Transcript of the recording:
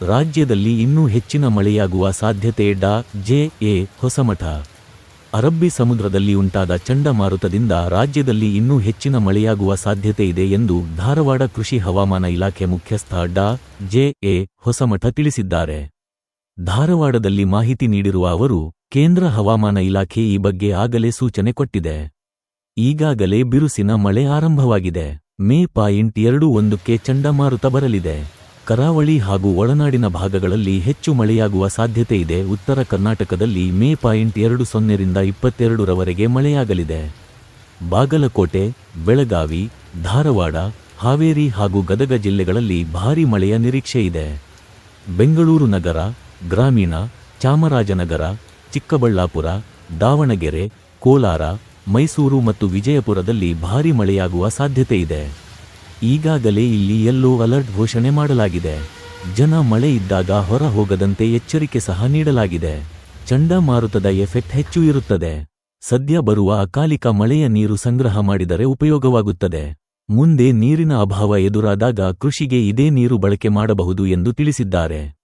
ರಾಜ್ಯದಲ್ಲಿ ಇನ್ನೂ ಹೆಚ್ಚಿನ ಮಳೆಯಾಗುವ ಸಾಧ್ಯತೆ ಡಾ. ಜೆ. ಎ. ಹೊಸಮಠ. ಅರಬ್ಬಿ ಸಮುದ್ರದಲ್ಲಿ ಉಂಟಾದ ಚಂಡಮಾರುತದಿಂದ ರಾಜ್ಯದಲ್ಲಿ ಇನ್ನೂ ಹೆಚ್ಚಿನ ಮಳೆಯಾಗುವ ಸಾಧ್ಯತೆ ಇದೆ ಎಂದು ಧಾರವಾಡ ಕೃಷಿ ಹವಾಮಾನ ಇಲಾಖೆ ಮುಖ್ಯಸ್ಥ ಡಾ. ಜೆ. ಎ. ಹೊಸಮಠ ತಿಳಿಸಿದ್ದಾರೆ. ಧಾರವಾಡದಲ್ಲಿ ಮಾಹಿತಿ ನೀಡಿರುವ ಅವರು, ಕೇಂದ್ರ ಹವಾಮಾನ ಇಲಾಖೆ ಈ ಬಗ್ಗೆ ಆಗಲೇ ಸೂಚನೆ ಕೊಟ್ಟಿದೆ. ಈಗಾಗಲೇ ಬಿರುಸಿನ ಮಳೆ ಆರಂಭವಾಗಿದೆ. ಮೇ ಪಾಯಿಂಟ್ ಎರಡು ಒಂದಕ್ಕೆ ಚಂಡಮಾರುತ ಬರಲಿದೆ. ಕರಾವಳಿ ಹಾಗೂ ಒಳನಾಡಿನ ಭಾಗಗಳಲ್ಲಿ ಹೆಚ್ಚು ಮಳೆಯಾಗುವ ಸಾಧ್ಯತೆ ಇದೆ. ಉತ್ತರ ಕರ್ನಾಟಕದಲ್ಲಿ ಮೇ ಪಾಯಿಂಟ್ ಎರಡು ಸೊನ್ನೆರಿಂದ ಇಪ್ಪತ್ತೆರಡರವರೆಗೆ ಮಳೆಯಾಗಲಿದೆ. ಬಾಗಲಕೋಟೆ, ಬೆಳಗಾವಿ, ಧಾರವಾಡ, ಹಾವೇರಿ ಹಾಗೂ ಗದಗ ಜಿಲ್ಲೆಗಳಲ್ಲಿ ಭಾರೀ ಮಳೆಯ ನಿರೀಕ್ಷೆ ಇದೆ. ಬೆಂಗಳೂರು ನಗರ, ಗ್ರಾಮೀಣ, ಚಾಮರಾಜನಗರ, ಚಿಕ್ಕಬಳ್ಳಾಪುರ, ದಾವಣಗೆರೆ, ಕೋಲಾರ, ಮೈಸೂರು ಮತ್ತು ವಿಜಯಪುರದಲ್ಲಿ ಭಾರೀ ಮಳೆಯಾಗುವ ಸಾಧ್ಯತೆ ಇದೆ. ಈಗಾಗಲೇ ಇಲ್ಲಿ ಎಲ್ಲೋ ಅಲರ್ಟ್ ಘೋಷಣೆ ಮಾಡಲಾಗಿದೆ. ಜನ ಮಳೆ ಇದ್ದಾಗ ಹೊರ ಹೋಗದಂತೆ ಎಚ್ಚರಿಕೆ ಸಹ ನೀಡಲಾಗಿದೆ. ಚಂಡಮಾರುತದ ಎಫೆಕ್ಟ್ ಹೆಚ್ಚು ಇರುತ್ತದೆ. ಸದ್ಯ ಬರುವ ಅಕಾಲಿಕ ಮಳೆಯ ನೀರು ಸಂಗ್ರಹ ಮಾಡಿದರೆ ಉಪಯೋಗವಾಗುತ್ತದೆ. ಮುಂದೆ ನೀರಿನ ಅಭಾವ ಎದುರಾದಾಗ ಕೃಷಿಗೆ ಇದೇ ನೀರು ಬಳಕೆ ಮಾಡಬಹುದು ಎಂದು ತಿಳಿಸಿದ್ದಾರೆ.